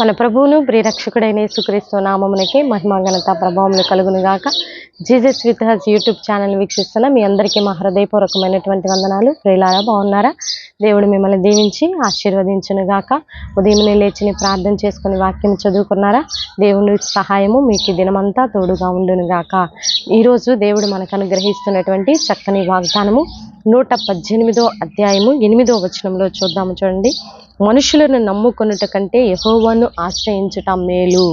మన ప్రభువును ప్రియరక్షకుడైన యేసుక్రీస్తు నామమునకి మహిమ ఘనత ప్రభావములు కలుగును గాక. Jesus with his YouTube channel వీక్షిస్తున్న మీ అందరికీ మా హృదయపూర్వకమైనటువంటి వందనాలు. ప్రియులారా బాగున్నారా? దేవుడు మిమ్మల్ని దీవించి ఆశీర్వదించును గాక. ఉదయం లేచిని ప్రార్థన చేసుకుని వాక్యం చదువుకున్నారా? దేవుని సహాయము మీకు దినమంతా తోడుగా ఉండును గాక. ఈరోజు దేవుడు మనకు అనుగ్రహిస్తున్నటువంటి చక్కని వాగ్దానము నూట పద్దెనిమిదో అధ్యాయము ఎనిమిదో వచనంలో చూద్దాము చూడండి. మనుషులను నమ్ముకొనుట కంటే యహోవాను ఆశ్రయించుట మేలు.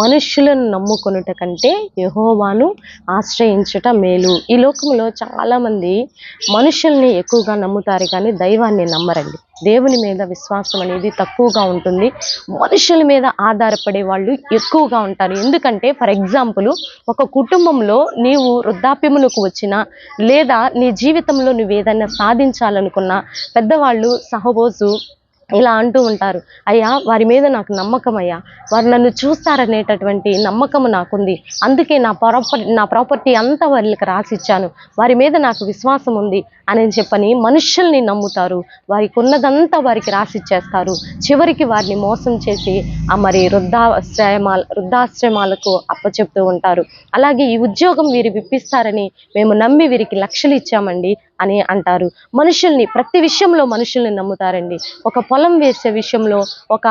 మనుషులను నమ్ముకొనుట కంటే యహోవాను ఆశ్రయించుట మేలు. ఈ లోకంలో చాలామంది మనుషుల్ని ఎక్కువగా నమ్ముతారు కానీ దైవాన్ని నమ్మరండి. దేవుని మీద విశ్వాసం అనేది తక్కువగా ఉంటుంది. మనుషుల మీద ఆధారపడే వాళ్ళు ఎక్కువగా ఉంటారు. ఎందుకంటే ఫర్ ఎగ్జాంపుల్ ఒక కుటుంబంలో నీవు వృద్ధాప్యమునకు వచ్చినా లేదా నీ జీవితంలో నువ్వు ఏదైనా సాధించాలనుకున్నా పెద్దవాళ్ళు సహబోజు ఇలా అంటూ ఉంటారు. అయ్యా వారి మీద నాకు నమ్మకం అయ్యా. వారు నన్ను చూస్తారనేటటువంటి నమ్మకం నాకుంది. అందుకే నా ప్రాపర్టీ నా ప్రాపర్టీ అంతా వాళ్ళకి రాసిచ్చాను. వారి మీద నాకు విశ్వాసం ఉంది అని చెప్పని మనుషుల్ని నమ్ముతారు. వారికి ఉన్నదంతా వారికి రాసిచ్చేస్తారు. చివరికి వారిని మోసం చేసి ఆ మరి వృద్ధాశ్రయమాల వృద్ధాశ్రమాలకు అప్పచెప్తూ ఉంటారు. అలాగే ఈ ఉద్యోగం వీరు విప్పిస్తారని మేము నమ్మి వీరికి లక్షలు ఇచ్చామండి అని అంటారు. మనుషుల్ని ప్రతి విషయంలో మనుషుల్ని నమ్ముతారండి. ఒక పొలం వేసే విషయంలో ఒక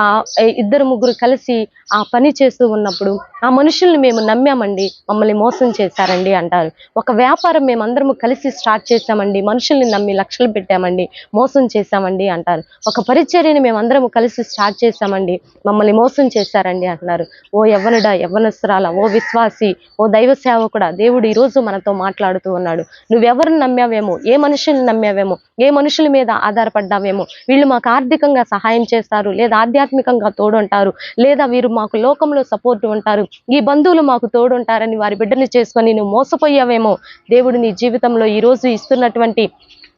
ఇద్దరు ముగ్గురు కలిసి ఆ పని చేస్తూ ఉన్నప్పుడు ఆ మనుషుల్ని మేము నమ్మామండి మమ్మల్ని మోసం చేశారండి అంటారు. ఒక వ్యాపారం మేమందరము కలిసి స్టార్ట్ చేశామండి మనుషుల్ని నమ్మి లక్షలు పెట్టామండి మోసం చేశామండి అంటారు. ఒక పరిచర్యని మేమందరము కలిసి స్టార్ట్ చేశామండి మమ్మల్ని మోసం చేశారండి అంటున్నారు. ఓ యవ్వనుడా యవ్వనస్త్రాల ఓ విశ్వాసి ఓ దైవ సేవకుడా దేవుడు ఈరోజు మనతో మాట్లాడుతూ ఉన్నాడు. నువ్వెవరిని నమ్మావేమో ఏ మనుషుల్ని నమ్మావేమో ఏ మనుషుల మీద ఆధారపడ్డావేమో వీళ్ళు మాకు ఆర్థికంగా సహాయం చేస్తారు లేదా ఆధ్యాత్మికంగా తోడుంటారు లేదా వీరు మాకు లోకంలో సపోర్ట్ ఉంటారు ఈ బంధువులు మాకు తోడుంటారని వారి బిడ్డలు చేసుకొని నువ్వు మోసపోయావేమో. దేవుడు నీ జీవితంలో ఈ రోజు ఇస్తున్నటువంటి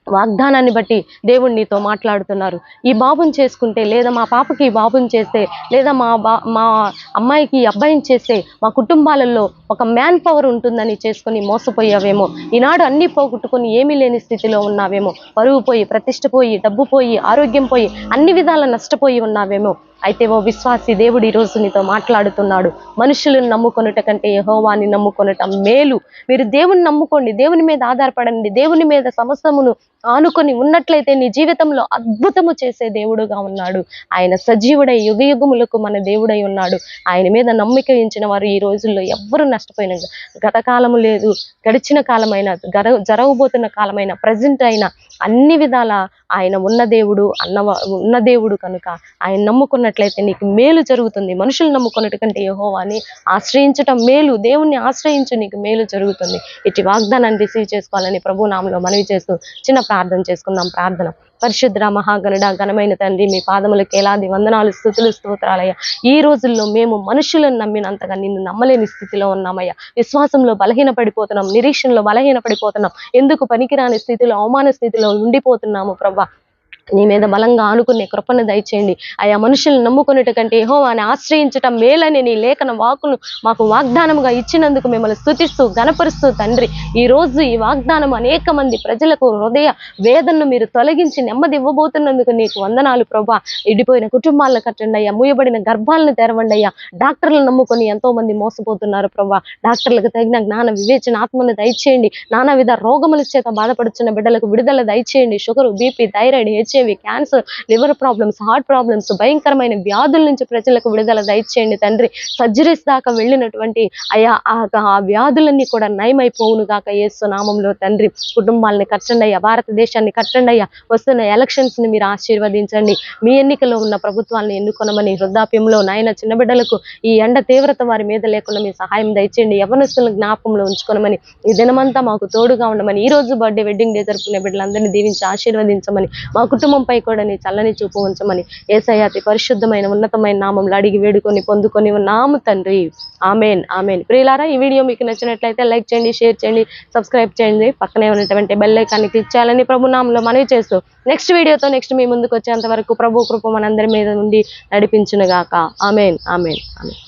వాగ్దానాన్ని బట్టి దేవుడు నీతో మాట్లాడుతున్నారు. ఈ బాబుని చేసుకుంటే లేదా మా పాపకి ఈ బాబుని చేస్తే లేదా మా బా మా అమ్మాయికి ఈ అబ్బాయిని చేస్తే మా కుటుంబాలలో ఒక మ్యాన్ పవర్ ఉంటుందని చేసుకొని మోసపోయావేమో. ఈనాడు అన్ని పోగొట్టుకొని ఏమీ లేని స్థితిలో ఉన్నావేమో. పరువు పోయి ప్రతిష్ట పోయి డబ్బు పోయి ఆరోగ్యం పోయి అన్ని విధాల నష్టపోయి ఉన్నావేమో. అయితే ఓ విశ్వాసి దేవుడు ఈరోజు నీతో మాట్లాడుతున్నాడు. మనుషులను నమ్ముకొనుట కంటే యహోవాని నమ్ముకొనటం మేలు. మీరు దేవుని నమ్ముకోండి దేవుని మీద ఆధారపడండి దేవుని మీద సమస్తమును ఆనుకొని ఉన్నట్లయితే నీ జీవితంలో అద్భుతము చేసే దేవుడుగా ఉన్నాడు. ఆయన సజీవుడై యుగ యుగములకు మన దేవుడై ఉన్నాడు. ఆయన మీద నమ్మిక ఇచ్చిన వారు ఈ రోజుల్లో ఎవ్వరు నష్టపోయిన గత కాలము లేదు గడిచిన కాలమైన గర జరగబోతున్న కాలమైన ప్రజెంట్ అయిన అన్ని విధాల ఆయన ఉన్న దేవుడు అన్న ఉన్న దేవుడు కనుక ఆయన నమ్ముకున్నట్లయితే నీకు మేలు జరుగుతుంది. మనుషులు నమ్ముకున్నట్టు కంటే యహోవాని ఆశ్రయించటం మేలు దేవుణ్ణి ఆశ్రయించు నీకు మేలు జరుగుతుంది. ఇటు వాగ్దానాన్ని రిసీవ్ చేసుకోవాలని ప్రభు నామంలో మనవి చేస్తూ చిన్న ప్రార్థన చేసుకుందాం ప్రార్థన. పరిశుద్ర మహాగణుడ ఘనమైన తండ్రి మీ పాదములకు ఎలాది వందనాలు స్థుతులు స్తోత్రాలయ్యా. ఈ రోజుల్లో మేము మనుషులను నమ్మినంతగా నిన్ను నమ్మలేని స్థితిలో ఉన్నామయ్యా. విశ్వాసంలో బలహీన పడిపోతున్నాం నిరీక్షణలో బలహీన పడిపోతున్నాం ఎందుకు పనికిరాని స్థితిలో అవమాన స్థితిలో ఉండిపోతున్నాము ప్రభా. నీ మీద బలంగా ఆనుకునే కృపను దయచేయండి. ఆయా మనుషులను నమ్ముకునేట కంటే ఏహో అని ఆశ్రయించటం మేలని నీ లేఖన వాకును మాకు వాగ్దానముగా ఇచ్చినందుకు మిమ్మల్ని స్థుతిస్తూ గనపరుస్తూ తండ్రి. ఈ రోజు ఈ వాగ్దానం అనేక మంది ప్రజలకు హృదయ వేదనను మీరు తొలగించి నెమ్మది ఇవ్వబోతున్నందుకు నీకు వందనాలు ప్రభా. ఇడిపోయిన కుటుంబాలను కట్టండి అయ్యా. మూయబడిన గర్భాలను తెరవండి అయ్యా. డాక్టర్లను నమ్ముకొని ఎంతో మంది మోసపోతున్నారు ప్రభా. డాక్టర్లకు తగిన జ్ఞాన వివేచన ఆత్మను దయచేయండి. నానా విధ రోగముల చేత బాధపడుచున్న బిడ్డలకు విడుదల దయచేయండి. Sugar BP thyroid H I HIV cancer liver problems heart problems భయంకరమైన వ్యాధుల నుంచి ప్రజలకు విడుదల దయచేయండి తండ్రి. సర్జరీస్ దాకా వెళ్ళినటువంటి అయా ఆ వ్యాధులన్నీ కూడా నయమైపోవును గాక ఏసు నామంలో తండ్రి. కుటుంబాలని కట్టండి అయ్యా భారతదేశాన్ని కట్టండి అయ్యా. వస్తున్న ఎలక్షన్స్ని మీరు ఆశీర్వదించండి. మీ ఎన్నికలో ఉన్న ప్రభుత్వాలను ఎన్నుకొనమని వృద్ధాప్యంలో నాయన చిన్న బిడ్డలకు ఈ ఎండ తీవ్రత వారి మీద లేకుండా మీ సహాయం దయచేయండి. యవనస్తులను జ్ఞాపంలో ఉంచుకోనమని ఈ దినమంతా మాకు తోడుగా ఉండమని ఈ రోజు బర్త్డే వెడ్డింగ్ డే జరుపుకునే బిడ్డలందరినీ దీవించి ఆశీర్వదించమని మా కుటుంబం కుటుంబంపై కూడా నీ చల్లని చూపు ఉంచమని ఏసయాతి అతి పరిశుద్ధమైన ఉన్నతమైన నామంలో అడిగి వేడుకొని పొందుకొని నాము తండ్రి. Amen amen. ప్రియులారా ఈ వీడియో మీకు నచ్చినట్లయితే లైక్ చేయండి షేర్ చేయండి సబ్స్క్రైబ్ చేయండి. పక్కనే ఉన్నటువంటి బెల్ ఐకాన్ని క్లిక్ చేయాలని ప్రభు నామంలో మనవి చేస్తూ నెక్స్ట్ వీడియోతో నెక్స్ట్ మీ ముందుకు వచ్చేంత వరకు ప్రభు కృప మనందరి మీద నుండి నడిపించునుగాక. Amen amen amen.